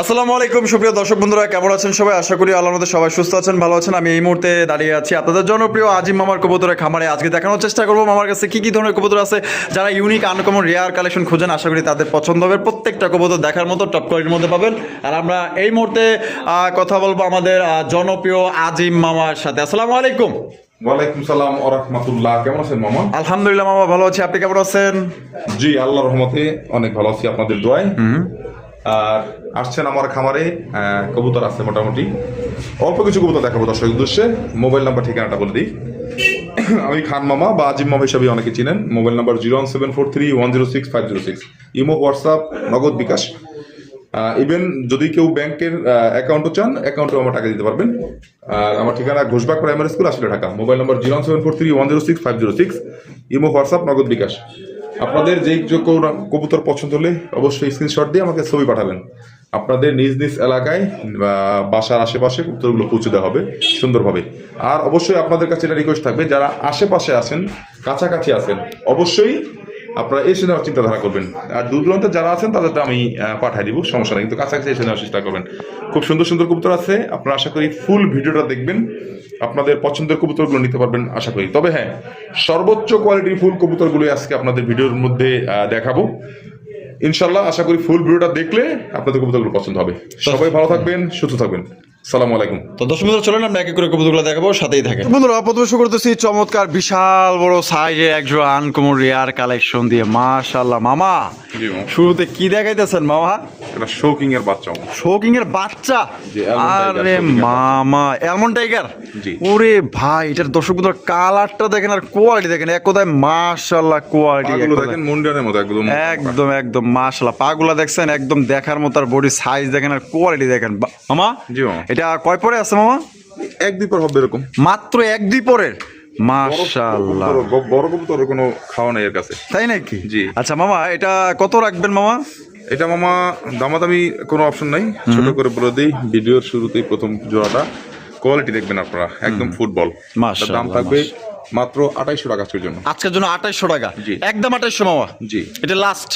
আসসালামু আলাইকুম সুপ্রিয় দর্শক বন্ধুরা কেমন আছেন সবাই? আশা করি আল্লাহর মধ্যে সবাই সুস্থ আছেন ভালো আছেন। আমি এই মুহূর্তে দাঁড়িয়ে আছি আপনাদের জনপ্রিয় আজিম মামার কবুতরের খামারে। আজকে দেখানোর চেষ্টা করব মামার কাছে কি কি ধরনের কবুতর আছে। যারা ইউনিক আনকমন রেয়ার কালেকশন খুঁজেন আশা করি তাদের পছন্দ হবে। প্রত্যেকটা কবুতর দেখার মতো টপ কোয়ালিটির মধ্যে পাবেন। আর আমরা এই মুহূর্তে কথা বলব আমাদের জনপ্রিয় আজিম মামার সাথে। আসসালামু আলাইকুম। ওয়ালাইকুম সালাম ও কেমন আছেন মামা? আলহামদুলিল্লাহ মামা ভালো আছি। আপনি কেমন আছেন? জি আল্লাহর রহমতে অনেক ভালো আছি আপনাদের দোয়ায়। আর আসছেন আমার খামারে কবুতর আছে মোটামুটি। অল্প কিছু কবুতর দেখাবো দর্শক উদ্দেশ্যে। মোবাইল নাম্বার ঠিকানাটা বলে দিই। আমি খান মামা বা আজিম মামা হিসাবে অনেকে চিনেন। Mobile number zero one seven four three one zero six five zero six. Imo, WhatsApp, Nagad bKash. Even যদি কেউ ব্যাংকের অ্যাকাউন্টও চান অ্যাকাউন্টেও আমার টাকা দিতে পারবেন। আর আমার ঠিকানা ঘোষবাগ প্রাইমারি স্কুল, আসলে Dhaka. Mobile number zero seven four three one zero six five zero six. Imo, WhatsApp, Nagad bKash. আপনাদের যেই যে কোনো কবুতর পছন্দ হলে অবশ্যই স্ক্রিনশট দিয়ে আমাকে ছবি পাঠাবেন। আপনাদের নিজ নিজ এলাকায় বাসার আশেপাশে কবুতরগুলো পৌঁছে দেওয়া হবে সুন্দরভাবে। আর অবশ্যই আপনাদের কাছে এটা রিকোয়েস্ট থাকবে, যারা আশেপাশে আছেন, কাছাকাছি আছেন, অবশ্যই আপনারা এসে নেওয়ার চিন্তাধারা করবেন। আর দূর দূরান্তে যারা আছেন, তাদেরটা আমি পাঠাই দিব, সমস্যা নেই। কিন্তু কাছাকাছি এসে নেওয়ার চেষ্টা করবেন। খুব সুন্দর সুন্দর কবুতর আছে। আপনারা আশা করি ফুল ভিডিওটা দেখবেন। আপনাদের পছন্দের কবুতরগুলো নিতে পারবেন, আশা করি। তবে হ্যাঁ সর্বোচ্চ কোয়ালিটির ফুল কবুতরগুলো আজকে আপনাদের ভিডিওর মধ্যে দেখাবো। ইনশাল্লাহ আশা করি ফুল ভিডিওটা দেখলে আপনাদের কবুতরগুলো পছন্দ হবে। সবাই ভালো থাকবেন, সুস্থ থাকবেন। সালামু আলাইকুম। তো দর্শক বন্ধুরা চলেন আমরা এক এক করে কবুতরগুলো দেখাবো সাথেই থাকেন। বন্ধুরা প্রথমে শুরু করতেছি চমৎকার বিশাল বড় সাইজে একজোড়া আনকমন রেয়ার কালেকশন দিয়ে মাশাআল্লাহ মামা। শুরুতে কি দেখাইতেছেন মামা? এটা শৌকিং এর বাচ্চা শোকিং এর বাচ্চা? জি, Almond Tiger, আরে মামা এমন টাইগার ওরে ভাই এটার দর্শক বন্ধুরা কালারটা দেখেন আর কোয়ালিটি দেখেন এক কথায় মাশাআল্লাহ কোয়ালিটি দেখেন মুন্ডিয়ানের মতো একদম একদম একদম মাশাআল্লাহ। পাগুলা দেখছেন একদম দেখার মতো আর বডি সাইজ দেখেন আর কোয়ালিটি দেখেন। মামা জি মামা। এটা কয় পরে আছে মামা? এক দুই পর হবে এরকম। মাত্র এক দুই পরের? মাশাআল্লাহ। বড় কবুতর- কোনো খাওয়া নেই এর কাছে। তাই নাকি? জি। আচ্ছা মামা এটা কত রাখবেন মামা? এটা মামা দামাদামি কোনো অপশন নাই। ছোট করে বলে দিই ভিডিওর শুরুতেই প্রথম জোড়াটা। কোয়ালিটি দেখবেন আপনারা একদম ফুটবল। দাম থাকবে মাত্র আঠাইশশো টাকা আজকের জন্য। আজকের জন্য আঠাইশশো টাকা। জি। একদম আঠাইশশো মামা। জি। এটা লাস্ট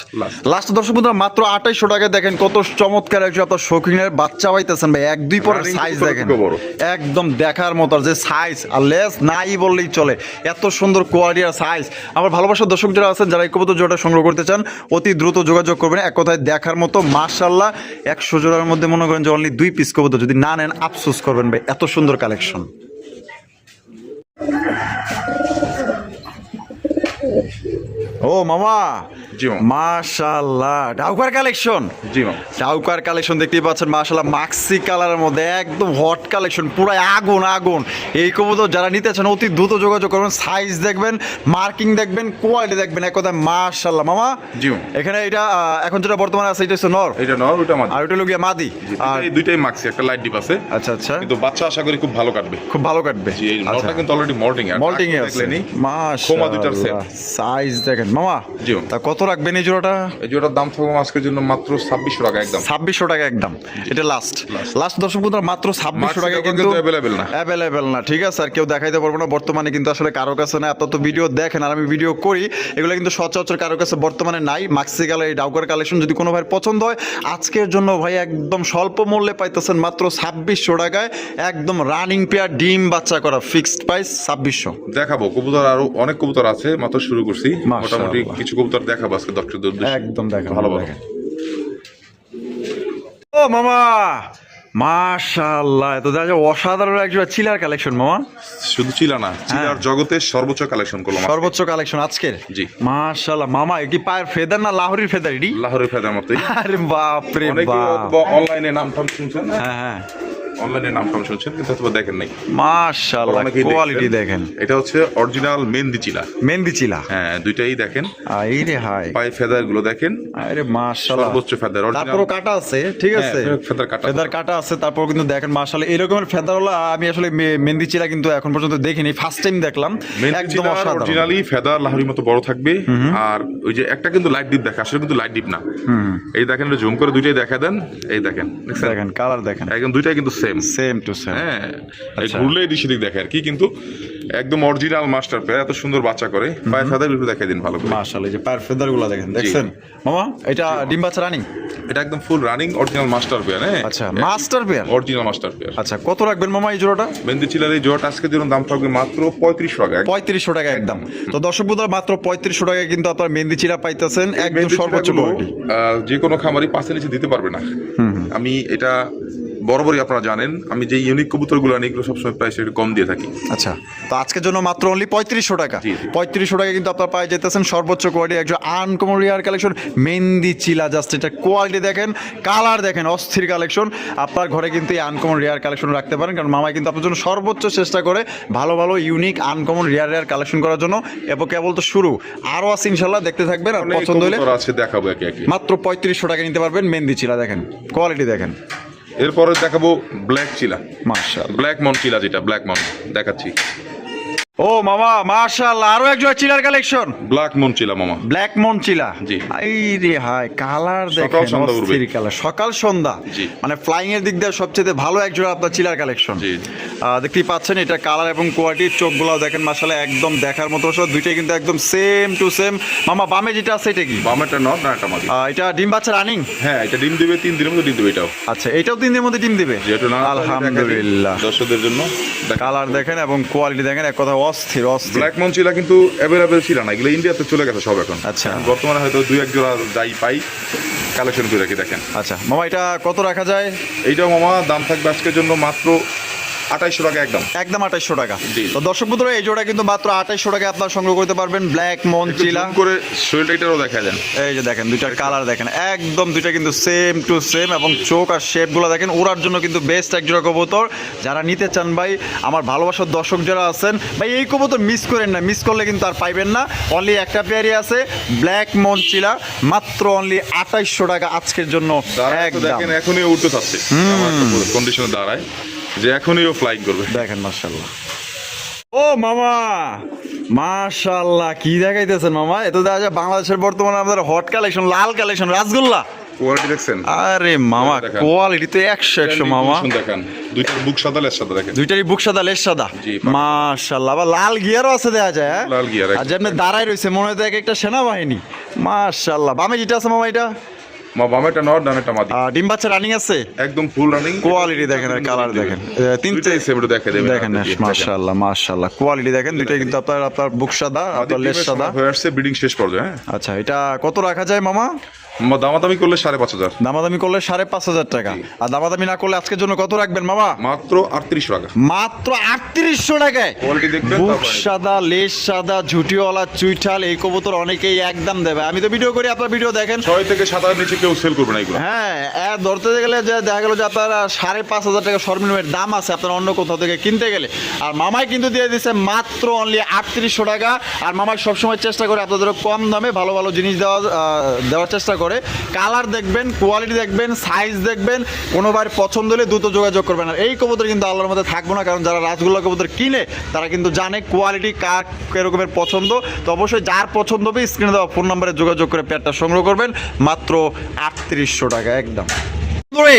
লাস্ট দর্শক বন্ধুরা মাত্র আঠাইশশো টাকা দেখেন কত চমৎকার একজন আপনার শৌখিনের বাচ্চা পাইতেছেন ভাই। এক দুই পরের সাইজ দেখেন। একদম দেখার মতো যে সাইজ আর লেস নাই বললেই চলে। এত সুন্দর কোয়ালিটি আর সাইজ আমার ভালোবাসার দর্শক যারা আছেন যারা এই কবুতর জোড়াটা সংগ্রহ করতে চান অতি দ্রুত যোগাযোগ করবেন। এক কথায় দেখার মতো মার্শাল্লাহ একশো জোড়ার মধ্যে মনে করেন যে অনলি দুই পিস কবুতর যদি না নেন আফসোস করবেন ভাই। এত সুন্দর কালেকশন ও মামা। জি মামা। মাশাল্লাহ ডাউকার কালেকশন। জি ডাউকার কালেকশন দেখতেই পাচ্ছেন মাশাল্লাহ মাক্সি কালারের মধ্যে একদম হট কালেকশন পুরো আগুন আগুন। এই কবুতর যারা নিতে চান অতি দ্রুত যোগাযোগ করবেন সাইজ দেখবেন মার্কিং দেখবেন কোয়ালিটি দেখবেন এক কথায় মাশাল্লাহ মামা জি এখানে এটা এখন যেটা বর্তমানে আছে এটা হচ্ছে নর। এটা নর ওইটা মাদি। আর ওটা হলো গিয়ে মাদি। আর এই দুইটাই মাক্সি একটা লাইট ডিপ আছে। আচ্ছা আচ্ছা। কিন্তু বাচ্চা আশা করি খুব ভালো কাটবে। খুব ভালো কাটবে। জি এই নরটা কিন্তু অলরেডি মল্টিং এর মল্টিং এ আছে। মাশাল্লাহ খোমা দুইটার set। সাইজ দেখেন মামা জি। তা কত রাখবেন এই জোড়াটা? এই জোড়ার দাম থাকবে আজকের জন্য মাত্র ছাব্বিশশো টাকা একদম। ছাব্বিশশো টাকা একদম। এটা লাস্ট লাস্ট দর্শক বন্ধুরা মাত্র ছাব্বিশশো টাকা কিন্তু available না। অ্যাভেলেবেল না। ঠিক আছে আর কেউ দেখাইতে পারব না বর্তমানে কিন্তু আসলে কারও কাছে না আপনার তো ভিডিও দেখেন আর আমি ভিডিও করি। এগুলো কিন্তু সচরাচর কারও কাছে বর্তমানে নাই। মাক্সিকাল এই ডাউকার কালেকশন যদি কোনো ভাই পছন্দ হয় আজকের জন্য ভাই একদম স্বল্প মূল্যে পাইতেছেন মাত্র ছাব্বিশশো টাকায় একদম রানিং পেয়ার ডিম বাচ্চা করা ফিক্সড প্রাইস ছাব্বিশশো। দেখাবো কবুতর আরও অনেক কবুতর আছে মাত্র শুরু করছি। মাশাআল্লাহ। মোটামুটি কিছু কবুতর দেখাবো আজকে দর্শকদের একদম দেখা ভালো ভালো। ও মামা! মাশাআল্লাহ তো অসাধারণ একজন চিলার কালেকশন মামা। শুধু চিলা না চিলার জগতের সর্বোচ্চ কালেকশন করলাম সর্বোচ্চ কালেকশন আজকের? জি। মাশাআল্লাহ মামা কি পায়ের ফেদার না লাহোরির ফেদার এটি লাহোরের ফেদার মতোই। আরে বাপ রে বাপ। অনলাইনে নাম টাম শুনছেন হ্যাঁ হ্যাঁ। অনলাইনে নাম টাম শুনছেন কিন্তু হয়তো দেখেন নাই। মাশাআল্লাহ কোয়ালিটি দেখেন। এটা হচ্ছে অরিজিনাল মেহেন্দি চিলা। মেহেন্দি চিলা? হ্যাঁ দুইটাই দেখেন। আই রে হাই পায়ে ফেদারগুলো দেখেন। আরে মাশাআল্লাহ। সর্বোচ্চ ফেদার তারপরও কাটা আছে ঠিক হ্যাঁ, আছে। ফেদার কাটা। ফেদার কাটা আছে তারপর কিন্তু দেখেন মাশাআল্লাহ এরকমের ফেদারওয়ালা আমি আসলে মেহেন্দি চিলা কিন্তু এখন পর্যন্ত দেখিনি ফার্স্ট টাইম দেখলাম একদম অরিজিনালি ফেদার লাহোরির মতো বড় থাকবে আর ওই যে একটা কিন্তু লাইট ডিপ দেখা আসলে কিন্তু লাইট ডিপ না। এই দেখেন জুম করে দুইটাই দেখা দেন এই দেখেন দেখেন কালার দেখেন। একদম দুইটাই কিন্তু সেম সেম টু সেম হ্যাঁ এই আচ্ছা। ঘুরলে এদিক সেদিক দেখে আর কি কিন্তু একদম অরিজিনাল মাস্টার পেয়ার এত সুন্দর বাচ্চা করে পায়ে ফেদার একটু দেখাই দিন ভালো করে। মাশাআল্লাহ এই যে পায়ের ফেদারগুলো দেখেন দেখছেন? মামা এটা ডিম বাচ্চা রানিং এটা একদম full running original master pair হ্যাঁ। আচ্ছা master pair original master pair আচ্ছা কত রাখবেন মামা এই জোড়াটা? মেহেন্দি চিলার এই জোড়াটা আজকের জন্য দাম থাকবে মাত্র পঁয়ত্রিশশো টাকা। পঁয়ত্রিশশো টাকা একদম। তো দর্শক বন্ধুরা মাত্র পঁয়ত্রিশশো টাকায় কিন্তু আপনার মেহেন্দি চিরা পাইতেছেন। একদম সর্বোচ্চ যে কোনো খামারি পাশে নিচে দিতে পারবে না। আমি এটা বরাবরই আপনারা জানেন আমি যে ইউনিক কবুতরগুলো আনি এগুলো সবসময় প্রাইস একটু কম দিয়ে থাকি। আচ্ছা তো আজকের জন্য মাত্র অনলি পঁয়ত্রিশশো টাকা। পঁয়ত্রিশশো টাকা কিন্তু আপনার পায়ে যেতেছেন সর্বোচ্চ কোয়ালিটি একজন আনকমন রিয়ার কালেকশন মেহেন্দি চিলা জাস্ট এটা কোয়ালিটি দেখেন কালার দেখেন অস্থির কালেকশন আপনার ঘরে কিন্তু এই আনকমন রিয়ার কালেকশন রাখতে পারেন কারণ মামা কিন্তু আপনার জন্য সর্বোচ্চ চেষ্টা করে ভালো ভালো unique uncommon rare rare collection করার জন্য। এবং কেবল তো শুরু। আরও আছে ইনশাল্লাহ দেখতে থাকবেন আর পছন্দ হলে আছে দেখাবো মাত্র পঁয়ত্রিশশো টাকা নিতে পারবেন মেহেন্দি চিলা দেখেন কোয়ালিটি দেখেন। এরপরে দেখাবো ব্ল্যাক চিলা মার্শাল ব্ল্যাক মন চিলা যেটা ব্ল্যাক মন দেখাচ্ছি। ও মামা মার্শাল্লাহ আরও একজন চিলার কালেকশন। ব্ল্যাক মন চিলা মামা। ব্ল্যাক মন চিলা? জি। এই রে হাই কালার সকাল দেখেন। অস্থির কালার সকাল সন্ধ্যা। মানে ফ্লাইং এর দিক দিয়ে সবচেয়ে ভালো এক জোড়া আপনার চিলার কালেকশন। জি। দেখতেই পাচ্ছেন এটা কালার এবং কোয়ালিটির চোখগুলাও দেখেন মাসালে একদম দেখার মতো সব। দুইটাই কিন্তু একদম সেম টু সেম মামা বামে যেটা আছে এটা কি? বামেরটা নট না একটা মাদি এটা ডিম বাচ্চা রানিং হ্যাঁ এটা ডিম দিবে তিন দিনের মধ্যে ডিম দিবে এটাও। আচ্ছা এটাও তিন দিনের মধ্যে ডিম দিবে? আলহামদুলিল্লাহ। দর্শকদের জন্য। কালার দেখেন এবং কোয়ালিটি দেখেন এক কথা অস্থির অস্থির। ব্ল্যাক মন চিলা কিন্তু অ্যাভেলেবেল ছিল না এগুলো ইন্ডিয়াতে চলে গেছে সব এখন। আচ্ছা। বর্তমানে হয়তো দুই এক জোড়া যাই পাই কালেকশন করে রাখি দেখেন। আচ্ছা মামা এটা কত রাখা যায়? এইটা মামা দাম থাকবে আজকের জন্য মাত্র আঠাইশশো টাকা একদম। একদম আঠাইশশো টাকা। তো দর্শক বন্ধুরা এই জোড়া কিন্তু মাত্র আঠাইশশো টাকা আপনার সংগ্রহ করতে পারবেন ব্ল্যাক মন চিলা। করে শরীরটা এটারও দেখা এই যে দেখেন দুইটার কালার দেখেন। একদম দুইটা কিন্তু সেম টু সেম এবং চোখ আর শেপগুলো দেখেন। জন্য কিন্তু বেস্ট এক জোড়া কবুতর। যারা নিতে চান ভাই আমার ভালোবাসার দর্শক যারা আছেন ভাই এই কবুতর মিস করেন না। মিস করলে কিন্তু আর পাইবেন না। অনলি একটা পেয়ারই আছে ব্ল্যাক মন চিলা। মাত্র অনলি আঠাইশশো টাকা আজকের জন্য। দেখেন এখনই উঠতে আমার কন্ডিশনে দাঁড়ায়। যে এখনই ও ফ্লাইং করবে। দেখেন মার্শাল্লাহ ও মামা মাশাল্লাহ কি দেখাইতেছেন মামা? এত দেখা যায় বাংলাদেশের বর্তমানে আমাদের হট কালেকশন লাল কালেকশন রাসগোল্লা। কোয়ালিটি দেখছেন? আরে মামা দেখান। কোয়ালিটি তো একশো একশো মামা। দেখেন। দুইটা বুক সাদা লেস সাদা দেখেন। দুইটারই বুক সাদা লেস সাদা। মাশাল্লাহ আবার লাল গিয়ারও আছে দেখা যায় হ্যাঁ? লাল গিয়ার, আর যেমনি দাঁড়ায় রয়েছে মনে হয় এক একটা সেনাবাহিনী। মাশাল্লাহ বামে যেটা আছে মামা এটা? মা বামেটা নট ডানেটা মাদি। আহ, ডিম বাচ্চা রানিং আছে? একদম ফুল রানিং কোয়ালিটি দেখেন আর কালার দেখেন। তিন দেখে দেবেন দেখেন কোয়ালিটি দেখেন। দুইটাই কিন্তু আপনার আপনার বুক সাদা আপনার লেস সাদা। হয়ে আসছে ব্রিডিং শেষ পর্যায়ে হ্যাঁ। আচ্ছা এটা কত রাখা যায় মামা? দামাদামি করলে সাড়ে পাঁচ হাজার। দামাদামি করলে সাড়ে পাঁচ হাজার টাকা। আর দামাদামি না করলে আজকের জন্য কত রাখবেন মামা? মাত্র আটত্রিশ টাকা। মাত্র আটত্রিশশো টাকায়। কোয়ালিটি দেখবেন সাদা লেস সাদা ঝুটিওয়ালা চুইঠাল এই কবুতর অনেকেই একদম দেবে। আমি তো ভিডিও করি আপনার ভিডিও দেখেন। ছয় থেকে সাত হাজার নিচে কেউ সেল করবে না এগুলো। হ্যাঁ ধরতে গেলে যে দেখা গেল যে আপনার সাড়ে পাঁচ হাজার টাকা সর্বনিম্ন দাম আছে আপনার অন্য কোথাও থেকে কিনতে গেলে। আর মামাই কিন্তু দিয়ে দিচ্ছে মাত্র অনলি আটত্রিশশো টাকা। আর মামাই সবসময় চেষ্টা করে আপনাদের কম দামে ভালো ভালো জিনিস দেওয়া দেওয়ার চেষ্টা করে। কালার দেখবেন কোয়ালিটি দেখবেন সাইজ দেখবেন, কোনোবার পছন্দ হলে দ্রুত যোগাযোগ করবেন। আর এই কবুতর কিন্তু আল্লাহর মধ্যে থাকব না, কারণ যারা রাজগোল্লা কবুতর কিনে, তারা কিন্তু জানে কোয়ালিটি কার এরকমের পছন্দ। তো অবশ্যই যার পছন্দ হবে স্ক্রিনে দেওয়া ফোন নাম্বারে যোগাযোগ করে প্যাডটা সংগ্রহ করবেন। মাত্র আটত্রিশশো টাকা, একদম। বন্ধুরা,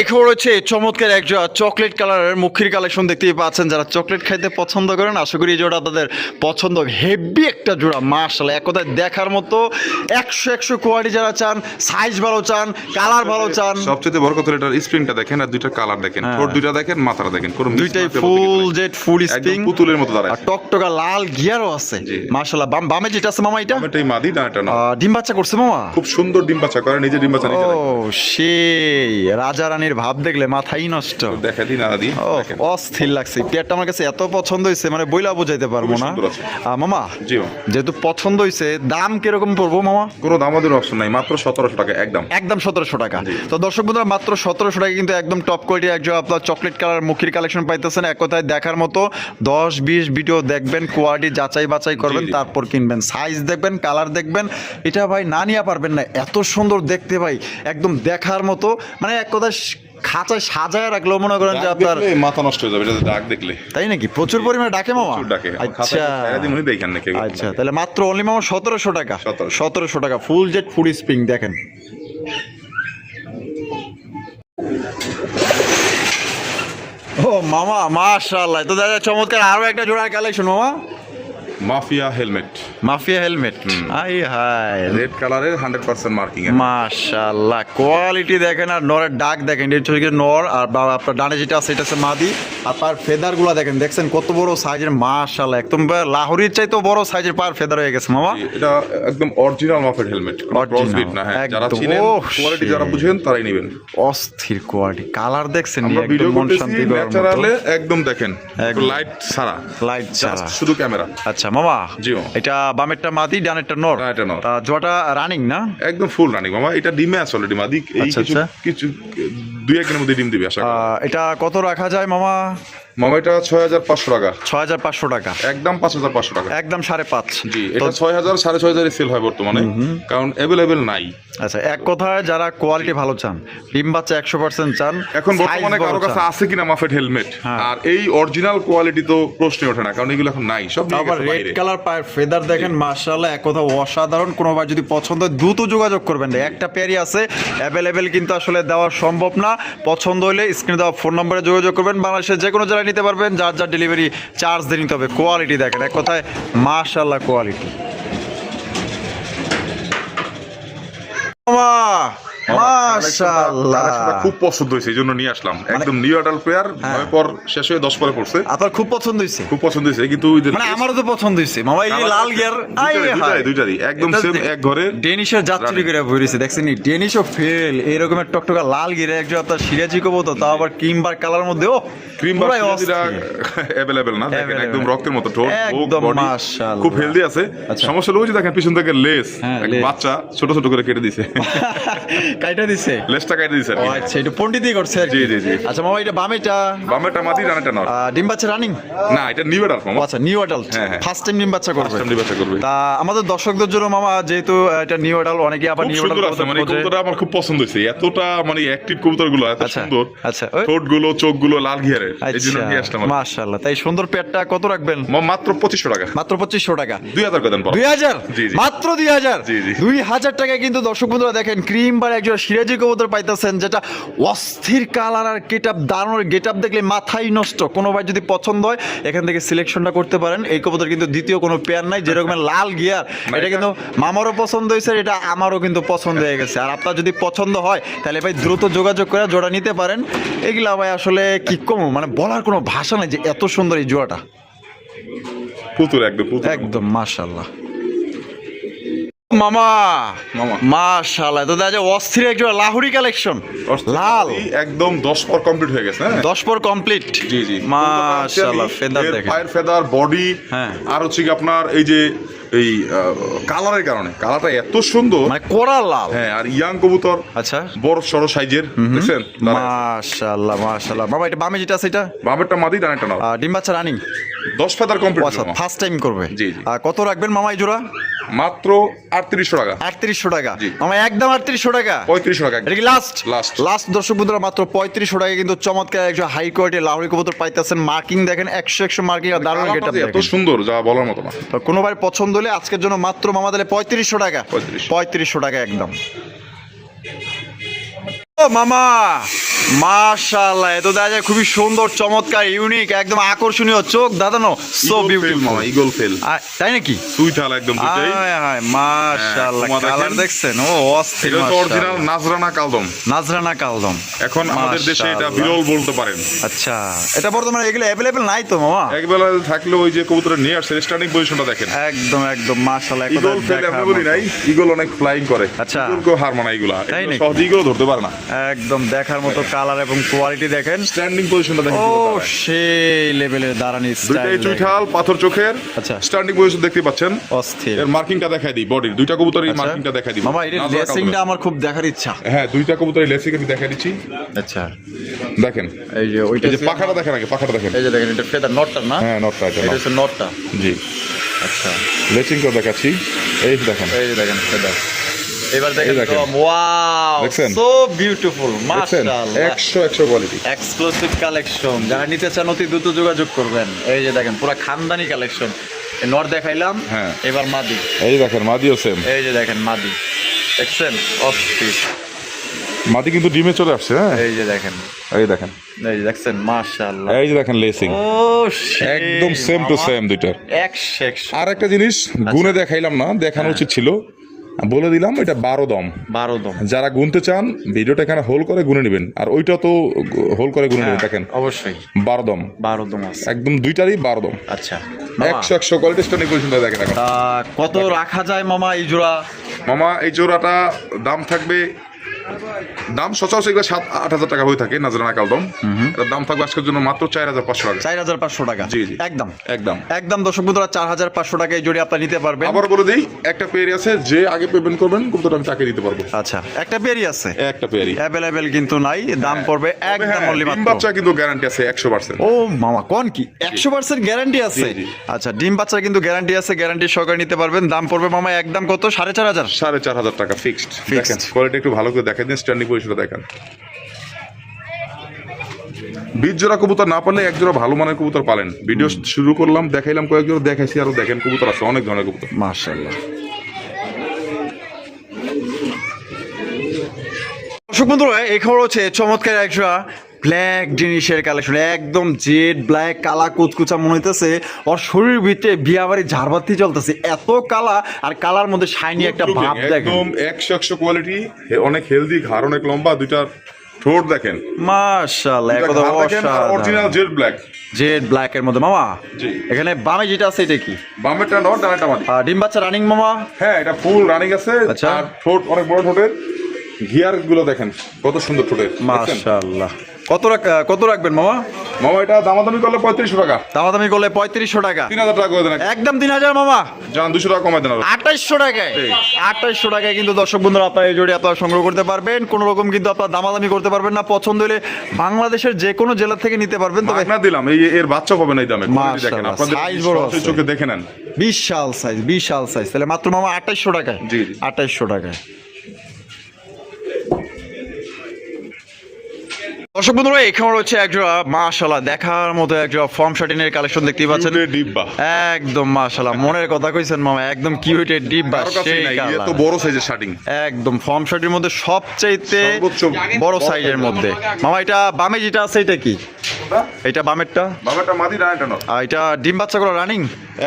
এই চমৎকার এক চকলেট কালারের মুখির কালেকশন দেখতেই পাচ্ছেন। যারা চকলেট খাইতে পছন্দ করেন আশা করি জোড়া তাদের পছন্দ হেভি একটা জোড়া মার্শাল এক কথায় দেখার মতো একশো একশো কোয়ালিটি যারা চান সাইজ ভালো চান কালার ভালো চান। সবচেয়ে বড় কথা এটার স্প্রিংটা দেখেন আর দুইটা কালার দেখেন। ঠোঁট দুইটা দেখেন মাথাটা দেখেন। কোনো দুইটাই ফুল জেট ফুল স্প্রিং পুতুলের মতো দাঁড়ায়। আর টকটকা লাল গিয়ারও আছে। মার্শাল্লাহ বাম বামে যেটা আছে মামা এটা? এটাই মাদি না এটা না ডিম বাচ্চা করছে মামা? খুব সুন্দর ডিম বাচ্চা করে নিজে ডিম বাচ্চা নিজে দেখে। সেই রাজা রানীর ভাব দেখলে মাথাই নষ্ট। দেখা দিই না দিই ও অস্থির লাগছে। পেয়ারটা আমার কাছে এত পছন্দ হয়েছে মানে বইলা বুঝাইতে পারব না। মামা জি যেহেতু পছন্দ হয়েছে দাম কীরকম পড়ব মামা? কোনো দামাদের অপশন নাই মাত্র সতেরোশো টাকা একদম। একদম সতেরোশো টাকা। তো দর্শক বন্ধুরা মাত্র সতেরোশো টাকা কিন্তু একদম টপ কোয়ালিটি একজন আপনার চকলেট কালার মুখির কালেকশন পাইতেছেন। এক কথায় দেখার মতো দশ বিশ ভিডিও দেখবেন কোয়ালিটি যাচাই বাছাই করবেন। তারপর কিনবেন। সাইজ দেখবেন কালার দেখবেন। এটা ভাই না নিয়ে পারবেন না এত সুন্দর দেখতে ভাই একদম দেখার মতো। মানে এক কথায় স- খাঁচায় সাজায় রাখলেও মনে করেন যে আপনার মাথা নষ্ট হয়ে যাবে এটা দাগ দেখলে। তাই নাকি? প্রচুর পরিমাণে ডাকে মামা? প্রচুর ডাকে। আচ্ছা। দেখেন নাকি আচ্ছা তাহলে মাত্র অনলি মামা সতেরোশো টাকা। 1700 সতেরোশো টাকা ফুল জেট ফুল স্প্রিং দেখেন। ও মামা মাশাআল্লাহ। তো দাদা চমৎকার আরও একটা জোড়ার কালেকশন মামা। Mafia helmet. Mafia helmet? I high red কালারের হান্ড্রেড পার্সেন্ট মার্কিং মাশাআল্লাহ কোয়ালিটি দেখেন আর নরের ডাক দেখেন। এটা হচ্ছে নর আর আপনার ডানে যেটা আছে এটা হচ্ছে মাদি। আর পার ফেদারগুলা দেখেন দেখছেন কত বড় সাইজের মাশাআল্লাহ একদম লাহোরির চাইতেও বড় সাইজের পার ফেদার হয়ে গেছে মামা। এটা একদম অরিজিনাল মাফের হেলমেট ক্রসবিট না হ্যাঁ যারা। চিনেন কোয়ালিটি যারা বুঝেন তারাই নেবেন। অস্থির কোয়ালিটি কালার দেখছেন একদম মন শান্তি ন্যাচারালে একদম দেখেন। লাইট ছাড়া। লাইট ছাড়া। শুধু ক্যামেরা আচ্ছা। মামা। জি। এটা বামেরটা মাদি ডানেরটা নর। এটা নর। জোয়াটা রানিং না? একদম ফুল রানিং মামা। এটা ডিমে আছে অলরেডি মাদি। এই আচ্ছা, কিছু আচ্ছা। কিছু দুই একদিনের মধ্যে ডিম দিবে আশা এটা কত রাখা যায় মামা? মামা ছয় হাজার পাঁচশো টাকা। ছয় হাজার পাঁচশো টাকা। একদম পাঁচ হাজার পাঁচশো টাকা। একদম সাড়ে পাঁচ। জি এটা ছয় হাজার সাড়ে ছয় হাজারই সেল হয় বর্তমানে কারণ অ্যাভেলেবেল নাই। আচ্ছা এক কথায় যারা কোয়ালিটি ভালো চান ডিম বাচ্চা একশো পার্সেন্ট চান এখন বর্তমানে কারও কাছে আছে কিনা মাফেট হেলমেট হ্যাঁ। আর এই অরিজিনাল কোয়ালিটি তো প্রশ্নই ওঠে না কারণ এগুলো এখন নাই সব আবার রেড কালার পায়ের ফেদার দেখেন মার্শাল্লাহ এক কথা অসাধারণ কোনো ভাই যদি পছন্দ হয় দ্রুত যোগাযোগ করবেন একটা পেয়ারই আছে অ্যাভেলেবেল কিন্তু আসলে দেওয়া সম্ভব না পছন্দ হলে স্ক্রিনে দেওয়া ফোন নম্বরে যোগাযোগ করবেন। বাংলাদেশের যে কোনো জায়গায় নিতে পারবেন, যার যার ডেলিভারি চার্জ দিয়ে নিতে হবে। কোয়ালিটি দেখেন, এক কথায় মার্শাল্লাহ কোয়ালিটি মাশাআল্লাহ। খুব পছন্দ হয়েছে এই জন্য নিয়ে আসলাম। একদম নিউ অ্যাডাল্ট প্লেয়ার নয় পর শেষ হয়ে দশ পরে পড়ছে। আপনার খুব পছন্দ হয়েছে। খুব পছন্দ হয়েছে কিন্তু মানে আমারও তো পছন্দ হয়েছে। মামা এই লাল গিয়ার। একদম সেম এক ঘরে ডেনিশের যাত্রী করে বেরিয়েছে দেখছেন ডেনিশও ফেল এই রকমের টকটকা লাল একজন আপনার সিরাজি কবো তাও আবার ক্রিমবার কালার মধ্যে ও ক্রিম পুরাই অ্যাভেলেবেল না দেখেন একদম রক্তের মতো ঠোঁট বুক একদম মাশাআল্লাহ। খুব হেলদি আছে। আচ্ছা। সমস্যা হলো ওই যে দেখেন পিছন থেকে লেস হ্যাঁ। বাচ্চা ছোট ছোট করে কেটে দিছে। কাইটা দিছে? লেসটা কেটে দিছে ও আচ্ছা এটা পন্ডিত দিয়ে করছে? জি, জি, জি। আচ্ছা মামা এটা বামেটা? বামেরটা মাদি ডানাটা নর। ডিম বাচ্চা রানিং না এটা নিউ অ্যাডাল্ট মামা। আচ্ছা নিউ অ্যাডাল্ট। ফার্স্ট টাইম ডিম বাচ্চা করবে। ডিম বাচ্চা করবে। তা আমাদের দর্শকদের জন্য মামা যেহেতু এটা নিউ অ্যাডাল্ট অনেকে আবার নিউ সুন্দর মানে কবুতরটা আমার খুব পছন্দ হয়েছে। এতটা মানে অ্যাক্টিভ কবুতরগুলো এত আচ্ছা, সুন্দর। আচ্ছা, ঠোঁটগুলো চোখগুলো লাল ঘিয়ারের এই জন্য আচ্ছা নিয়ে আসলাম মাশাআল্লাহ। তাই সুন্দর পেটটা কত রাখবেন? মাত্র পঁচিশশো টাকা। মাত্র পঁচিশশো টাকা। দুই হাজার করে দেন বড়। দুই হাজার? জি, জি। মাত্র দুই হাজার? জি, জি। দুই হাজার টাকায় কিন্তু দর্শক বন্ধুরা দেখেন ক্রিম বার একজন সিরাজি কবুতর পাইতেছেন যেটা অস্থির কালার আর গেট আপ দারুণ গেট আপ দেখলে মাথাই নষ্ট। কোনো ভাই যদি পছন্দ হয় এখান থেকে সিলেকশনটা করতে পারেন। এই কবুতর কিন্তু দ্বিতীয় কোনো পেয়ার নাই যেরকম লাল গিয়ার। এটা কিন্তু মামারও পছন্দ হয়েছে এটা আমারও কিন্তু পছন্দ হয়ে গেছে। আর আপনার যদি পছন্দ হয় তাহলে ভাই দ্রুত যোগাযোগ করে জোড়া নিতে পারেন। এগুলা ভাই আসলে কি কম? মানে বলার কোনো ভাষা নাই যে এত সুন্দর এই জোড়াটা। পুতুল একদম একদম মাশাল্লাহ মামা মামা। মাশাল্লাহ তো যায় অস্থির একজন লাহুরি কালেকশন। লাল। একদম দশ পর কমপ্লিট হয়ে গেছে হ্যাঁ? দশ পর কমপ্লিট জি জি। মাশাল্লাহ ফেদার দেখেন। ফেদার বডি হ্যাঁ। আর হচ্ছে কি আপনার এই যে এই কালারের কারণে। কালারটা এত সুন্দর। মানে কোরা লাল। হ্যাঁ আর ইয়াং কবুতর। আচ্ছা। বড় সড়ো সাইজের দেখছেন? মাশাল্লাহ মাশাল্লাহ বাবা এটা বামে যেটা আছে এটা? বামেরটা মাদি ডানেরটা নাও ডিম বাচ্চা রানিং দশ ফেদার কমপ্লিট আচ্ছা ফার্স্ট টাইম করবে। জি, জি। আর কত রাখবেন মামা এই জোড়া? মাত্র আটত্রিশশো টাকা। আটত্রিশশো টাকা। মামা একদম আটত্রিশশো টাকা। পঁয়ত্রিশশো টাকা এটা কি লাস্ট Last. লাস্ট দর্শক বন্ধুরা মাত্র পঁয়ত্রিশশো টাকা কিন্তু চমৎকার একজন হাই কোয়ালিটি লাহরি কবুতর পাইতেছেন। মার্কিং দেখেন একশো একশো মার্কিং আর দারুণ কালারটা এত সুন্দর যা বলার মতো না। তো কোনো ভাই পছন্দ হলে আজকের জন্য মাত্র মামা দিলে পঁয়ত্রিশশো টাকা। 3500 পঁয়ত্রিশশো টাকা একদম। ও মামা! মাশাআল্লাহ এ তো দেখা যায় খুবই সুন্দর চমৎকার ইউনিক একদম আকর্ষণীয় চোখ। দাদানো সো বিউটিফুল মামা ইগল ফেল তাই নাকি? সুইটাল একদম দুটাই হায় মাশাআল্লাহ কালার দেখছেন? ও অস্থির এটা অরিজিনাল নাজরানা কালদম। নাজরানা কালদম। এখন আমাদের দেশে এটা বিরল বলতে পারেন। আচ্ছা এটা বর্তমানে এগুলো অ্যাভেলেবেল নাই তো মামা? একবেলা থাকলে ওই যে কবুতরের নিয়ে আসছে স্টার্টিং পজিশনটা দেখেন। একদম একদম মাশাআল্লাহ ইগল ফেল বলি নাই ইগল অনেক ফ্লাইং করে। আচ্ছা। ইগলকেও হার মানা এগুলা? সহজে ইগলও ধরতে পারে না। একদম দেখার মতো কালার এবং কোয়ালিটি দেখেন। স্ট্যান্ডিং পজিশনটা দেখেন ও সেই লেভেলের দাঁড়ানি দুইটাই স্টাইল চুইঠাল পাথর চোখের। আচ্ছা। স্ট্যান্ডিং পজিশন দেখতে পাচ্ছেন। অস্থির। এর মার্কিংটা দেখাই দিই বডির দুইটা কবুতরের আচ্ছা। মার্কিংটা দেখাই দিই। মামা নাজরা লেসিংটা আমার খুব দেখার ইচ্ছা। হ্যাঁ দুইটা কবুতরের লেসিং আমি দেখাই দিচ্ছি। আচ্ছা। দেখেন। এই যে ওইটা যে পাখাটা দেখেন আগে পাখাটা দেখেন। এই যে দেখেন এটা ফেদার নটটা না? হ্যাঁ নটটা এটা হচ্ছে নটটা জি। আচ্ছা। লেসিং করে দেখাচ্ছি। এই দেখেন। এই দেখেন ফেদার এবার দেখেন ওয়াও? সো বিউটিফুল মাশাআল্লাহ। একশো একশো কোয়ালিটি এক্সক্লুসিভ কালেকশন যারা নিতে চান অতি দ্রুত যোগাযোগ করবেন। এই যে দেখেন পুরো খানদানি কালেকশন নট দেখাইলাম হ্যাঁ। এবার মাদি। এই দেখেন মাদিও সেম এই যে দেখেন মাদি। দেখছেন? অস্থির মাটি কিন্তু ডিমে চলে আসছে হ্যাঁ? এই যে দেখেন। এই দেখেন। এই যে দেখছেন? মাশাআল্লাহ। এই যে দেখেন লেসিং ও একদম সেম টু। সেম দুইটার। একশো একশো আর একটা জিনিস গুনে দেখাইলাম না দেখানো উচিত ছিল। বলে দিলাম এটা বারো দম। বারো দম। যারা গুনতে চান ভিডিওটা এখানে হোল করে গুনে নেবেন। আর ওইটা তো হোল করে গুনে নেবেন দেখেন। অবশ্যই। বারো দম। বারো দম একদম দুইটারই বারো দম। আচ্ছা একশো একশো কোয়ালিটি পজিশনটা দেখেন কত রাখা যায় মামা এই জোড়া? মামা এই জোড়াটা দাম থাকবে দাম সচরাচর এগুলো সাত আট হাজার টাকা হয়ে থাকে নাজরানা কালদম এটার দাম থাকবে আজকের জন্য মাত্র চার হাজার পাঁচশো টাকা। চার হাজার পাঁচশো টাকা। জি, জি। একদম। একদম। একদম দর্শক বন্ধুরা চার হাজার পাঁচশো টাকা এই জোড়ি আপনার নিতে পারবেন। আবার বলে দিই একটা পেয়ারি আছে যে আগে পেমেন্ট করবেন কবুতর আমি তাকে দিতে পারব। আচ্ছা একটা পেয়ারি আছে? একটা পেয়ারি অ্যাভেলেবেল কিন্তু নাই দাম পড়বে একদম হ্যাঁ, অনলি ডিম বাচ্চা কিন্তু গ্যারান্টি আছে একশো পার্সেন্ট ও মামা কোন কি? একশো পার্সেন্ট গ্যারান্টি আছে। আচ্ছা ডিম বাচ্চা কিন্তু গ্যারান্টি আছে গ্যারান্টি সহকারে নিতে পারবেন। দাম পড়বে মামা একদম কত? সাড়ে চার হাজার? সাড়ে চার হাজার টাকা ফিক্সড. দেখেন কোয়ালিটি একটু ভালো করে দেখেন স্ট্যান্ডিং পজিশনটা দেখেন। বিশ জোড়া কবুতর না পারলে একজোড়া ভালো মানের কবুতর পালেন। ভিডিও শুরু করলাম দেখাইলাম কয়েক জোড়া দেখাইছি আরও দেখেন কবুতর আছে অনেক ধরনের কবুতর। মার্শাল্লাহ দর্শক বন্ধুরা এই খবর হচ্ছে চমৎকার একটা ব্ল্যাক জিনিসের কালেকশন একদম জেড ব্ল্যাক কালা কুচকুচা মনে হইতেছে। ওর শরীর ভিতরে বিয়াবাড়ি ঝাড়বাতি চলতেছে। এত কালা আর কালার মধ্যে শাইনি একটা ভাব দেখেন। একদম একশো একশো কোয়ালিটি অনেক হেলদি ঘাড় অনেক লম্বা দুইটা ঠোঁট দেখেন। মাশাআল্লাহ একদম original jet black jet black এর মধ্যে। মামা জি। এখানে বামে যেটা আছে এটা কি? বামেরটা নট ডানাটা মাদি ডিম বাচ্চা রানিং মামা? হ্যাঁ এটা ফুল রানিং আছে আচ্ছা। আর ঠোঁট অনেক বড় ঠোঁটের। গিয়ারগুলো দেখেন কত সুন্দর ঠোঁটের? মাশাআল্লাহ। কত কত রাখবেন মামা? মামা এটা দামাদামি করলে পঁয়ত্রিশশো টাকা। দামাদামি করলে পঁয়ত্রিশশো টাকা। তিন হাজার টাকা করে দেন একদম তিন হাজার মামা? যান দুশো টাকা কমাই দেন আঠাইশশো টাকায়। আঠাইশশো টাকায় কিন্তু দর্শক বন্ধুরা আপনার এই জোড়ি আপনারা সংগ্রহ করতে পারবেন। কোনো রকম কিন্তু আপনার দামাদামি করতে পারবেন না। পছন্দ হলে বাংলাদেশের যে কোনো জেলা থেকে নিতে পারবেন। তবে মাগনা দিলাম এই এর বাচ্চা পাবেন এই দামে দেখেন size বড় চোখে দেখে নেন। বিশাল সাইজ বিশাল সাইজ তাহলে মাত্র মামা আঠাইশশো টাকায়। জি। আঠাইশশো টাকায়। দর্শক বন্ধুরা এখানে রয়েছে একজোড়া মাশাল্লাহ দেখার মতো একজোড়া ফর্ম শার্টিনের কালেকশন দেখতে পাচ্ছেন। ডিব্বা। একদম মাশাল্লাহ মনের কথা কইছেন মামা একদম কিউটের ডিব্বা সেই এত বড় সাইজের শার্টিং। একদম ফর্ম শার্টের মধ্যে সবচাইতে বড় সাইজের মধ্যে। মামা এটা বামে যেটা আছে এটা কি? এটা? বামেরটা? বাবাটা মাদি ডানাটা নট আর এটা ডিম বাচ্চাগুলো রানিং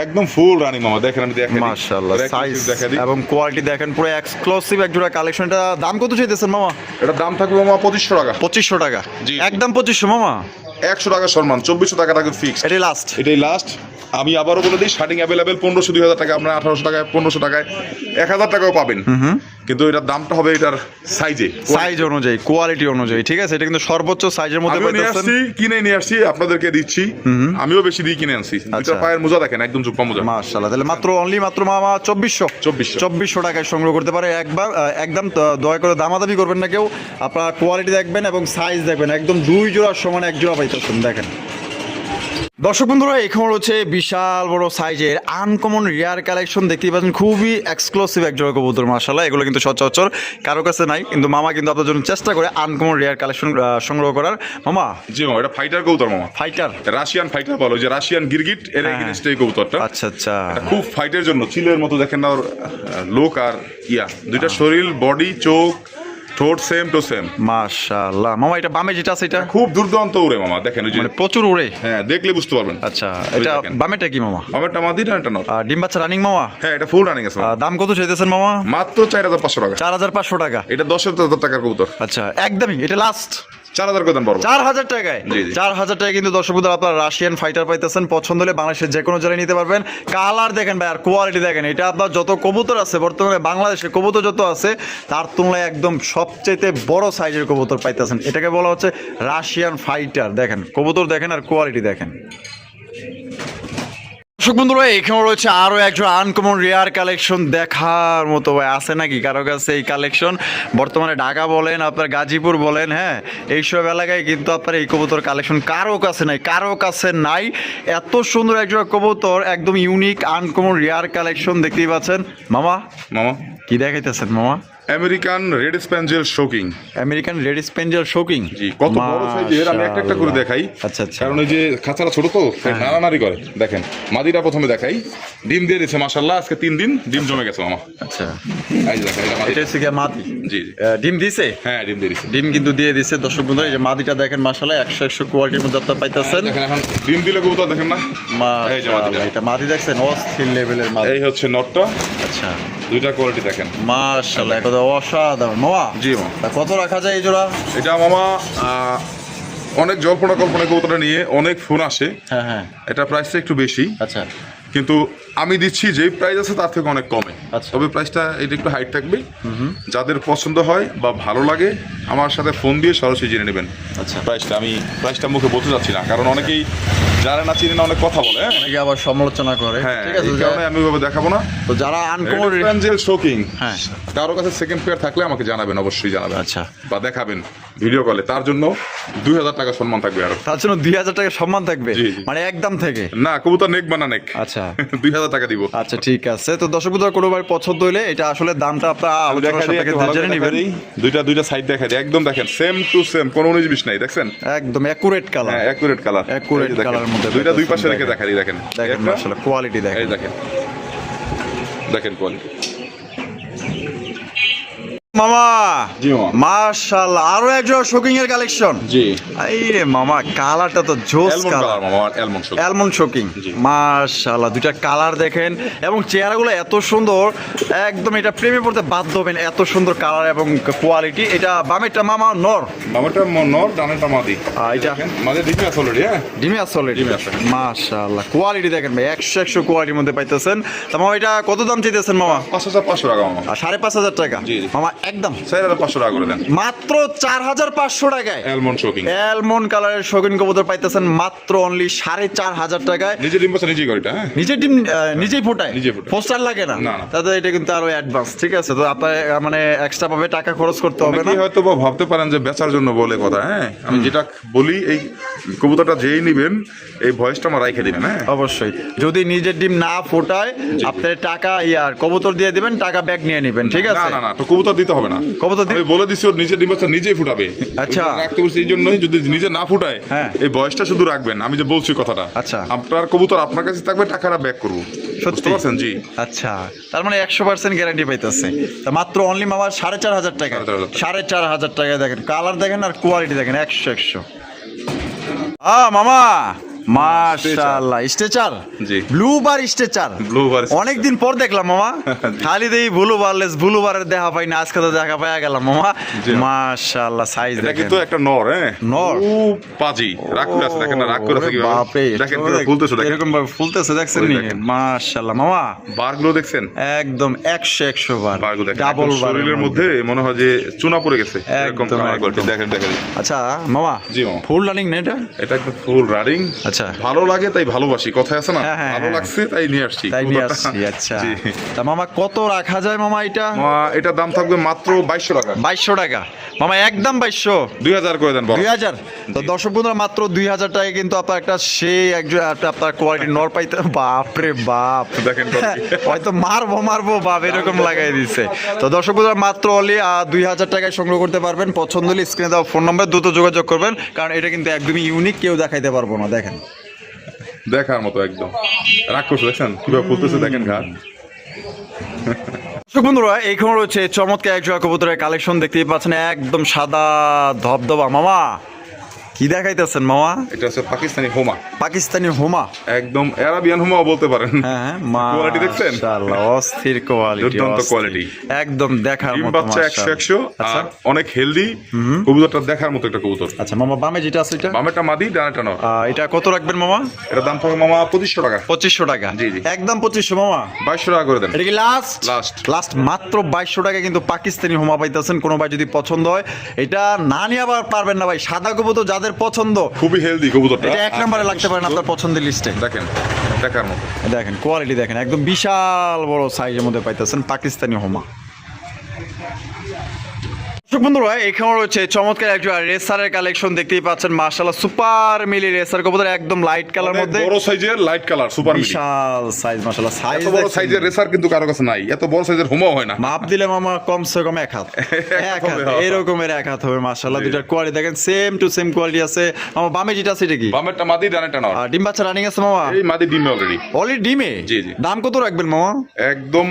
একদম ফুল রানিং মামা দেখেন আমি দেখেন মাশাআল্লাহ সাইজ এবং কোয়ালিটি দেখেন পুরো এক্সক্লুসিভ এক জোড়া কালেকশন এটা দাম কত চাইতেছেন মামা? এটা দাম থাকবে মামা পঁচিশশো টাকা। পঁচিশশো টাকা। জি। একদম পঁচিশশো মামা। একশো টাকা সম্মান চব্বিশশো টাকা থাকবে ফিক্স এটাই লাস্ট এটাই লাস্ট আমি আবারও বলে দিই শার্টিং অ্যাভেলেবেল পনেরোশো দুই হাজার টাকা আপনার আঠারোশো টাকায় পনেরোশো টাকায় এক হাজার টাকাও পাবেন। কিন্তু এটার দামটা হবে এটার সাইজে সাইজ অনুযায়ী কোয়ালিটি অনুযায়ী ঠিক আছে? এটা কিন্তু সর্বোচ্চ সাইজের মধ্যে নিয়ে আসছি কিনে নিয়ে আসছি আপনাদেরকে দিচ্ছি। আমিও বেশি দিয়ে কিনে আনছি। দুইটা আচ্ছা। পায়ের মোজা দেখেন একদম চুপ্পা মোজা। মাশাআল্লাহ তাহলে মাত্র অনলি মাত্র মামা চব্বিশশো? 2400 চব্বিশশো টাকায় সংগ্রহ করতে পারে। একবার একদম দয়া করে দামাদামি করবেন না কেউ। আপনার কোয়ালিটি দেখবেন এবং সাইজ দেখবেন। একদম দুই জোড়ার সমান এক জোড়া দেখেন। দর্শক বন্ধুরা এখানে রয়েছে বিশাল বড় সাইজের আনকমন রেয়ার কালেকশন দেখতেই পাচ্ছেন। খুবই এক্সক্লুসিভ এক জোড়া কবুতর মাসাল্লাহ এগুলো কিন্তু সচরাচর কারও কাছে নাই কিন্তু মামা কিন্তু আপনার জন্য চেষ্টা করে আনকমন রেয়ার কালেকশন সংগ্রহ করার। মামা? জি মামা এটা ফাইটার কবুতর মামা। ফাইটার রাশিয়ান ফাইটার বলো যে রাশিয়ান গিরগিট এর হ্যাঁ। এগেনস্ট এই কবুতরটা। আচ্ছা আচ্ছা। খুব ফাইটের জন্য চিলের মতো দেখেন না ওর লোক আর ইয়া। দুইটা শরীর বডি চোখ ঠোঁট সেম টু সেম মাশাআল্লাহ। মামা এটা বামে যেটা আছে এটা? খুব দুর্দান্ত উড়ে মামা। দেখেন ওই যে মানে প্রচুর উড়ে? হ্যাঁ দেখলে বুঝতে পারবেন। আচ্ছা এটা বামেটা কি মামা? বামেটা মাদি না এটা নট আর ডিম বাচ্চা রানিং মামা? হ্যাঁ এটা ফুল রানিং আছে। দাম কত চাইতেছেন মামা? মাত্র চার হাজার পাঁচশো টাকা। চার হাজার পাঁচশো টাকা। এটা দশ হাজার টাকার কবুতর। আচ্ছা একদমই এটা লাস্ট চার হাজার করে দেন বড় চার হাজার টাকায়। চার হাজার টাকায় কিন্তু দর্শক বন্ধুরা আপনার রাশিয়ান ফাইটার পাইতেছেন পছন্দ হলে বাংলাদেশের যে কোনো জায়গায় নিতে পারবেন। কালার দেখেন ভাই আর কোয়ালিটি দেখেন এটা আপনার যত কবুতর আছে বর্তমানে বাংলাদেশে কবুতর যত আছে তার তুলনায় একদম সবচেয়ে বড় সাইজের কবুতর পাইতেছেন। এটাকে বলা হচ্ছে রাশিয়ান ফাইটার দেখেন কবুতর দেখেন আর কোয়ালিটি দেখেন। দর্শক বন্ধুরা এখানে রয়েছে আরও একজন আনকমন রেয়ার কালেকশন দেখার মতো ভাই। আছে নাকি কারও কাছে এই কালেকশন বর্তমানে ঢাকা বলেন আপনার গাজীপুর বলেন হ্যাঁ? এইসব এলাকায় কিন্তু আপনার এই কবুতর কালেকশন কারও কাছে নাই কারও কাছে নাই। এত সুন্দর একজন কবুতর একদম ইউনিক আনকমন রেয়ার কালেকশন দেখতেই পাচ্ছেন। মামা মামা। কি দেখাইতেছেন মামা? American red spangle show king American red spangle show king জি কত বড় সাইজের আমি একটা একটা করে দেখাই। আচ্ছা আচ্ছা। কারণ ওই যে খাঁচাটা ছোট তো তাই নাড়ানাড়ি করে। দেখেন মাদিটা প্রথমে দেখাই। ডিম দিয়ে দিয়েছে মাসাল্লাহ আজকে তিন দিন ডিম জমে গেছে মামা। আচ্ছা। এই দেখেন, এটা হচ্ছে গিয়ে মাদি জি। ডিম দিছে হ্যাঁ ডিম দিয়ে দিয়েছে। ডিম কিন্তু দিয়ে দিছে দর্শক বন্ধু এই যে মাদিটা দেখেন মাসালা একশো একশো কোয়ালিটির মধ্যে আপনার পাইতেছেন। দেখেন এখন ডিম দিলে কবুতর দেখেন না? এই যে মাদিটা। মাশাআল্লাহ, এটা মাদি দেখছেন অস্থির লেভেলের মাদি। এই হচ্ছে নটটা। আচ্ছা। দুইটা কোয়ালিটি দেখেন। মাশাআল্লাহ এটা অসাধারণ। মামা জি মামা কত রাখা যায় এই জোড়া? এটা মামা অনেক জল্পনা কল্পনা কবুতরটা নিয়ে অনেক ফোন আসে। হ্যাঁ হ্যাঁ। এটা প্রাইসটা একটু বেশি। আচ্ছা। কিন্তু আমি দিচ্ছি যে প্রাইস আছে তার থেকে অনেক কমে। আচ্ছা। তবে প্রাইসটা এটা একটু হাইট থাকবে। যাদের পছন্দ হয় বা ভালো লাগে আমার সাথে ফোন দিয়ে সরাসরি জেনে নেবেন। আচ্ছা। প্রাইসটা আমি প্রাইসটা মুখে বলতে যাচ্ছি না কারণ অনেকেই যারা না চিনে না অনেক কথা বলে হ্যাঁ। অনেকে আবার সমালোচনা করে। হ্যাঁ এই কারণে আমি ওইভাবে দেখাবো না। তো যারা আনকমন শোকিং হ্যাঁ। কারও কাছে সেকেন্ড পেয়ার থাকলে আমাকে জানাবেন অবশ্যই জানাবেন। আচ্ছা। বা দেখাবেন ভিডিও কলে তার জন্য দুই হাজার টাকা সম্মান থাকবে আরও। তার জন্য দুই হাজার টাকা সম্মান থাকবে। মানে একদম থেকে? না কবুতর নেক বানা নেক আচ্ছা। দুই হাজার টাকা দিব। আচ্ছা ঠিক আছে। তো দর্শক বন্ধুরা কোনো ভাই পছন্দ হলে এটা আসলে দামটা আপনার আলোচনার সাপেক্ষে জেনে নেবেন। দুইটা দুইটা সাইড দেখা দিই। একদম দেখেন সেম টু সেম কোনো উনিশ বিশ নাই দেখছেন? একদম অ্যাকুরেট কালার হ্যাঁ অ্যাকুরেট কালার অ্যাকুরেট কালার মধ্যে দুইটা দুই পাশে রেখে। দেখা দিই দেখেন। দেখেন আসলে কোয়ালিটি দেখেন। দেখেন। দেখেন কোয়ালিটি মামা। জি আরও একজন শোকিং এর কালেকশন জি। এই মামা কালারটা তো জোস কালার কালার মামা almond show almond show king জি। দুইটা কালার দেখেন। এবং এত সুন্দর একদম এটা প্রেমে পড়তে বাধ্য হবেন এত সুন্দর কালার এবং কোয়ালিটি এটা বামেরটা মামা নর। মামাটা নর ডানেরটা মাদি। আর এটা দেখেন মাঝে আছে অলরেডি হ্যাঁ? ডিমে আছে অলরেডি ডিমে কোয়ালিটি দেখেন ভাই একশো একশো কোয়ালিটির মধ্যে পাইতেছেন। তা মামা এটা কত দাম চাইতেছেন মামা? পাঁচ হাজার পাঁচশো টাকা মামা। সাড়ে পাঁচ হাজার টাকা। মামা একদম। চার হাজার পাঁচশো টাকা করে দেন। মাত্র চার হাজার পাঁচশো টাকায়। অ্যালমন্ড শোকিং অ্যালমন্ড কালারের শৌখিন কবুতর পাইতেছেন মাত্র অনলি সাড়ে চার হাজার টাকায়। নিজে ডিম পাচ্ছে নিজেই করিটা হ্যাঁ? নিজের টিম নিজেই ফোটায়? নিজেই ফোটায়। পোস্টার লাগে না? না, না। এটা কিন্তু আরও অ্যাডভান্স ঠিক আছে? তো আপনার মানে এক্সট্রা ভাবে টাকা খরচ করতে হবে না? হয়তো বা ভাবতে পারেন যে বেচার জন্য বলে কথা হ্যাঁ? আমি যেটা বলি এই কবুতরটা যেই নিবেন এই ভয়েসটা আমার রাইখে দিবেন হ্যাঁ? অবশ্যই। যদি নিজের ডিম না ফোটায় আপনার টাকা ইয়ার কবুতর দিয়ে দিবেন টাকা ব্যাগ নিয়ে নেবেন ঠিক না আছে? না না তো কবুতর দিতে হবে না। কবুতর আমি বলে দিছি ওর নিজের ডিম বাচ্চা নিজেই ফুটাবে। আচ্ছা। রাখতে বলছি এই জন্যই যদি নিজে না ফুটায় হ্যাঁ। এই বয়সটা শুধু রাখবেন। আমি যে বলছি কথাটা। আচ্ছা। আপনার কবুতর আপনার কাছে থাকবে টাকাটা ব্যাক করব। বুঝতে পারছেন? জি। আচ্ছা। তার মানে একশো পার্সেন্ট গ্যারান্টি পাইতেছে। তা মাত্র অনলি মামা সাড়ে চার হাজার টাকা। সাড়ে চার হাজার টাকা। দেখেন। কালার দেখেন আর কোয়ালিটি দেখেন। একশো একশো। আ মামা! মাশাআল্লাহ স্টেচার জি। Blue bar stitcher Blue bar stitcher। অনেকদিন পর দেখলাম মামা। খালি দেই ব্লু বারলেস ব্লু বারের দেখা পাই না আজকে তো দেখা পাই গেলাম মামা। মাশাআল্লাহ সাইজ এটা কিন্তু একটা নর হ্যাঁ? নর? খুব পাজি। রাগ করে আছে দেখেন না রাগ করে আছে কীভাবে। বাপরে, দেখেন কীভাবে ফুলতেছে দেখেন। এরকম ভাবে ফুলতেছে দেখছেন নি? মাশাআল্লাহ মামা। বারগুলো দেখছেন? একদম একশো একশো বার। বারগুলো ডাবল একদম শরীরের মধ্যে। মনে হয় যে চুনা পড়ে গেছে। এরকম। দেখেন দেখেন। আচ্ছা মামা জি মামা। ফুল রানিং না এটা? এটা একদম ফুল রানিং। আচ্ছা। ভালো লাগে তাই ভালোবাসি। কথা আছে না? হ্যাঁ, হ্যাঁ, ভালো হ্যাঁ। লাগছে তাই নিয়ে আসছি। তাই নিয়ে আসছি আচ্ছা। তা মামা কত রাখা যায় মামা এটা? এটার দাম থাকবে মাত্র বাইশশো টাকা। বাইশশো টাকা। মামা একদম বাইশশো। দুই হাজার করে দেন দুই হাজার? তো দর্শক বন্ধুরা মাত্র দুই হাজার টাকা কিন্তু আপনার একটা সেই একজন আপনার কোয়ালিটি নর পাইতে বাপ রে বাপ। দেখেন। হয়তো মারবো মারবো বাপ এরকম লাগাই দিচ্ছে তো দর্শক বন্ধুরা মাত্র অলি দুই হাজার টাকায় সংগ্রহ করতে পারবেন। পছন্দ হলে স্ক্রিনে দেওয়া ফোন নম্বর দ্রুত যোগাযোগ করবেন। কারণ এটা কিন্তু একদমই ইউনিক কেউ দেখাইতে পারব না। দেখেন। দেখার মতো একদম। রাক্ষস দেখছেন? কীভাবে ফুলতেছে দেখেন ঘাট। বন্ধুরা এইখানে রয়েছে চমৎকার এক জয় কবুতরের কালেকশন, দেখতেই পাচ্ছেন, একদম সাদা ধবধবা মামা। কি দেখাইতেছেন মামা? এটা হচ্ছে পাকিস্তানি হোমা। পাকিস্তানি হোমা? একদম অ্যারাবিয়ান হোমাও বলতে পারেন। হ্যাঁ Quality দেখছেন? মাশাআল্লাহ, অস্থির কোয়ালিটি দুর্দান্ত quality। একদম দেখার মতো বাচ্চা একশো মাশাআল্লাহ। একশো আচ্ছা। আর অনেক হেলদি কবুতরটা দেখার মতো একটা কবুতর। আচ্ছা মামা বামে যেটা আছে এটা? বামেরটা মাদি ডানেরটা নর। এটা কত রাখবেন মামা? এটার দাম থাকবে মামা পঁচিশশো টাকা। পঁচিশশো টাকা? জি, জি। একদম পঁচিশশো মামা? বাইশশো টাকা করে দেন। এটা কি লাস্ট Last। লাস্ট মাত্র বাইশশো টাকা কিন্তু পাকিস্তানি হোমা পাইতেছেন কোনো ভাই যদি পছন্দ হয়। এটা না নিয়ে আবার পারবেন না ভাই। সাদা কবুতর যাদের পছন্দ? খুবই হেলদি কবুতরটা। এটা এক নম্বরে লাগতে পারেন আপনার পছন্দের লিস্টে দেখেন দেখার মতো। দেখেন কোয়ালিটি দেখেন একদম বিশাল বড় সাইজের মধ্যে পাইতেছেন পাকিস্তানি হোমা। বন্ধুরা এখানে রয়েছে চমৎকার একজন রেসারের কালেকশন দেখতেই পাচ্ছেন। মার্শাল্লাহ সুপার মিলি রেসার কবুতর একদম লাইট কালার মধ্যে। বড় সাইজের লাইট কালার সুপার মিলি। বিশাল সাইজ মার্শাল্লাহ সাইজ এত বড় সাইজের রেসার কিন্তু কারও কাছে নাই। এত বড় সাইজের হোমাও হয় না। মাপ দিলে মামা কমসে কম এক হাত। এক হাত। এরকমের এক হাত হবে মার্শাল্লাহ দুটার কোয়ালিটি দেখেন সেম টু সেম কোয়ালিটি আছে। আমার বামে যেটা আছে এটা কি? বামেরটা মাদি ডানেরটা নর। ডিম বাচ্চা রানিং আছে মামা? এই মাদি ডিমে অলরেডি অলরেডি ডিমে? জি, জি। দাম কত রাখবেন মামা? একদম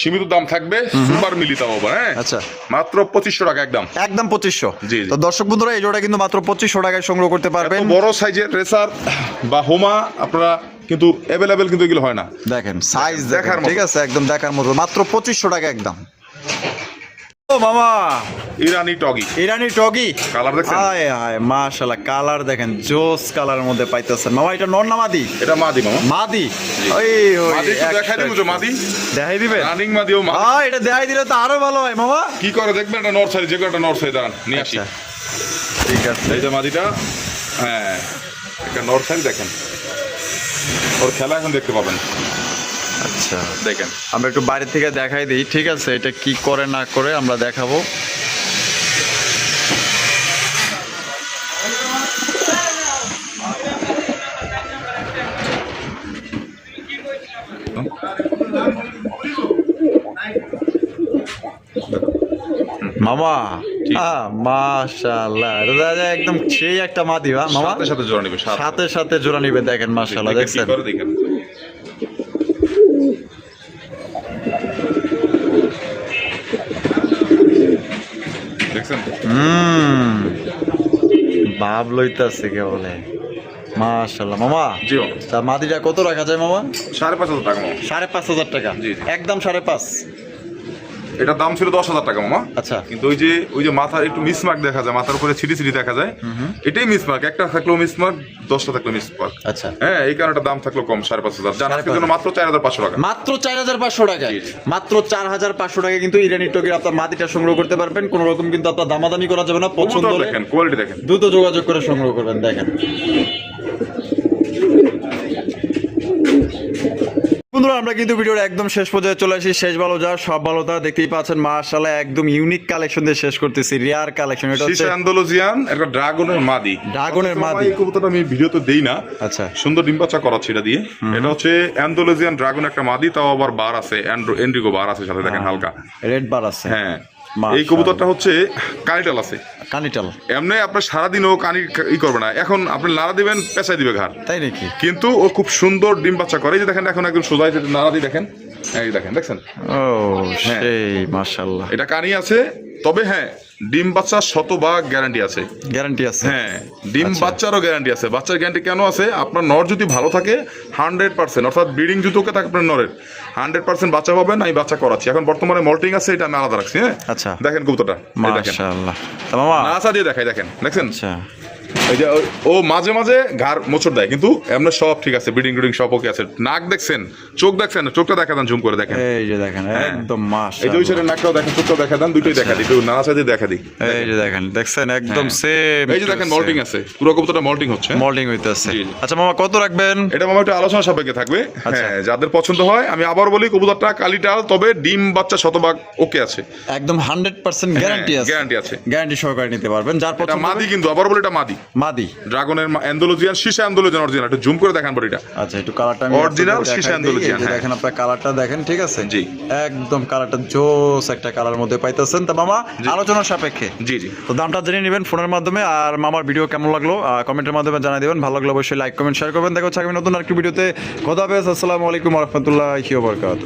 সীমিত দাম থাকবে সুপার মিলি তাও আবার হ্যাঁ? আচ্ছা। মাত্র পঁচিশশো টাকা একদম। একদম পঁচিশশো। জি। তো দর্শক বন্ধুরা এই জোড়া কিন্তু মাত্র পঁচিশশো টাকায় সংগ্রহ করতে পারবেন। বড় সাইজের রেসার বা হোমা আপনারা কিন্তু অ্যাভেলেবেল কিন্তু এগুলো হয় না। দেখেন সাইজ দেখার ঠিক আছে? একদম দেখার মতো। মাত্র পঁচিশশো টাকা একদম। মামা। ইরানি টগি। ইরানি টগি? কালার দেখছেন? হায় হায় মাশাআল্লাহ কালার দেখেন জোস কালারের মধ্যে পাইতেছেন। মামা এটা নর না মাদি? এটা মাদি মামা। মাদি? ওই ওই মাদি দেখাই দিব যে মাদি? দেখাই দিবে? রানিং মাদিও মা আ এটা দেখাই দিলে তো আরও ভালো হয় মামা। কি করে দেখবেন? এটা নর্থ সাইড যে নর্থ সাইড দাঁড়ান নিয়ে আসি। আচ্ছা ঠিক আছে। এই যে মাদিটা হ্যাঁ একটা নর্থ সাইড দেখেন। ওর খেলা এখন দেখতে পাবেন। আচ্ছা। দেখেন। আমরা একটু বাইরে থেকে দেখাই দিই ঠিক আছে? এটা কি করে না করে আমরা দেখাবো। মামা হ্যাঁ মাশাআল্লাহ। একদম সেই একটা মাদি বা মামা? সাথে সাথে জোড়া নিবে সাথে। সাথে জোড়া নিবে দেখেন মাশাআল্লাহ দেখছেন? হুম। ভাব লইতাছে কে বলে মাশাআল্লাহ। মামা জি মাদিটা কত রাখা যায় মামা? সাড়ে পাঁচ হাজার টাকা সাড়ে পাঁচ হাজার টাকা। একদম সাড়ে পাঁচ। এটার দাম ছিল দশ হাজার টাকা মামা। আচ্ছা। কিন্তু ওই যে ওই যে মাথার একটু মিসমার্ক দেখা যায় মাথার উপরে ছিটি ছিটি দেখা যায় এটাই মিসমার্ক একটা থাকলেও মিসমার্ক দশটা থাকলেও মিসমার্ক আচ্ছা। হ্যাঁ এই কারণে দাম থাকল কম সাড়ে পাঁচ হাজার। জন্য মাত্র চার হাজার পাঁচশো টাকা। মাত্র চার হাজার পাঁচশো টাকা। মাত্র চার হাজার পাঁচশো টাকা কিন্তু ইরানি টকের আপনার মাটিটা সংগ্রহ করতে পারবেন। কোনো রকম কিন্তু আপনার দামাদামি করা যাবে না পছন্দ দেখেন কোয়ালিটি দেখেন। দ্রুত যোগাযোগ করে সংগ্রহ করবেন দেখেন। বন্ধুরা আমরা কিন্তু ভিডিওর একদম শেষ পর্যায়ে চলে আসি। শেষ ভালো যা সব ভালো তা দেখতেই পাচ্ছেন। মাশাআল্লাহ একদম ইউনিক কালেকশন দিয়ে শেষ করতেছি। রিয়ার কালেকশন এটা হচ্ছে আন্দোলজিয়ান একটা ড্রাগনের মাদি। ড্রাগনের মাদি। এই কবুতরটা আমি ভিডিওতে দেই না। আচ্ছা। সুন্দর ডিম বাচ্চা করাচ্ছি এটা দিয়ে। এটা হচ্ছে অ্যান্ডোলজিয়ান ড্রাগন একটা মাদি তাও আবার বার আছে এন্ড্রো এন্ড্রিগো বার আছে সাথে দেখেন হালকা। রেড বার আছে। হ্যাঁ। এই কবুতরটা হচ্ছে কানিটাল আছে। কানিটাল। এমনি আপনার সারাদিনও কানি ই করবে না। এখন আপনি নাড়া দিবেন পেঁচাই দিবে ঘাড়। তাই নাকি? কিন্তু ও খুব সুন্দর ডিম বাচ্চা করে। এই যে দেখেন এখন একদম সোজাই নাড়া দিয়ে দেখেন। এই দেখেন দেখছেন? ও হ্যাঁ। সেই মাশাআল্লাহ। এটা কানি আছে তবে হ্যাঁ ডিম বাচ্চা শতভাগ গ্যারান্টি আছে। গ্যারান্টি আছে। হ্যাঁ ডিম আচ্ছা। বাচ্চারও গ্যারান্টি আছে। বাচ্চার গ্যারান্টি কেন আছে? আপনার নর যদি ভালো থাকে হান্ড্রেড পার্সেন্ট অর্থাৎ ব্রিডিং জুতোকে থাকে আপনার নরের। হান্ড্রেড পার্সেন্ট বাচ্চা পাবেন আমি বাচ্চা করাচ্ছি। এখন বর্তমানে মল্টিং আছে এটা আমি আলাদা রাখছি হ্যাঁ? আচ্ছা। দেখেন কবুতরটা। মাশাআল্লাহ। মামা নাসা দিয়ে দেখাই দেখেন। দেখছেন? আচ্ছা। এই যে ও- মাঝে মাঝে ঘাড় মোচড় দেয় কিন্তু এমনি সব ঠিক আছে ব্রিডিং টুডিং সব ওকে আছে। নাক দেখছেন? চোখ দেখছেন? চোখটা দেখা দেন জুম করে দেখেন। এই যে দেখেন একদম হ্যাঁ। এই যে ওই সাইডের নাকটাও দেখেন চোখটাও দেখা দেন দুটোই দেখা দিই একটু নানা সাইডে দেখা দিই। এই যে দেখেন। দেখছেন? একদম সেম হ্যাঁ। এই যে দেখেন মল্টিং আছে। পুরো কবুতরটা মল্টিং হচ্ছে। মল্টিং হইতেছে। আচ্ছা মামা কত রাখবেন? এটা মামা একটু আলোচনা সাপেক্ষে থাকবে। আচ্ছা। হ্যাঁ যাদের পছন্দ হয় আমি আবার বলি কবুতরটা কালিটাল তবে ডিম বাচ্চা শতভাগ ওকে আছে। একদম হান্ড্রেড পার্সেন্ট গ্যারান্টি আছে। গ্যারান্টি আছে। গ্যারান্টি সহকারে নিতে পারবেন। যার পছন্দ মাদি কিন্তু আবার বলি এটা মাদি। মাদি? ড্রাগনের অ্যান্ডোলজিয়ান শীষে অ্যান্ডোলজিয়ান অরিজিনাল একটু জুম করে দেখান বডিটা। আচ্ছা একটু কালারটা আমি এই যে হ্যাঁ। দেখেন আপনার কালারটা দেখেন ঠিক আছে? জি। একদম কালারটা জোস একটা কালার মধ্যে পাইতেছেন। তা মামা আলোচনার সাপেক্ষে। জি জি। তো দামটা জেনে নেবেন ফোনের মাধ্যমে আর মামার ভিডিও কেমন লাগল কমেন্টের মাধ্যমে জানিয়ে দেবেন। ভালো লাগলে অবশ্যই লাইক কমেন্ট শেয়ার করবেন। দেখা আগামী নতুন আরেকটি ভিডিওতে খোদা হাফেজ আসসালামু আলাইকুম রহমতুল্লাহ বরকাত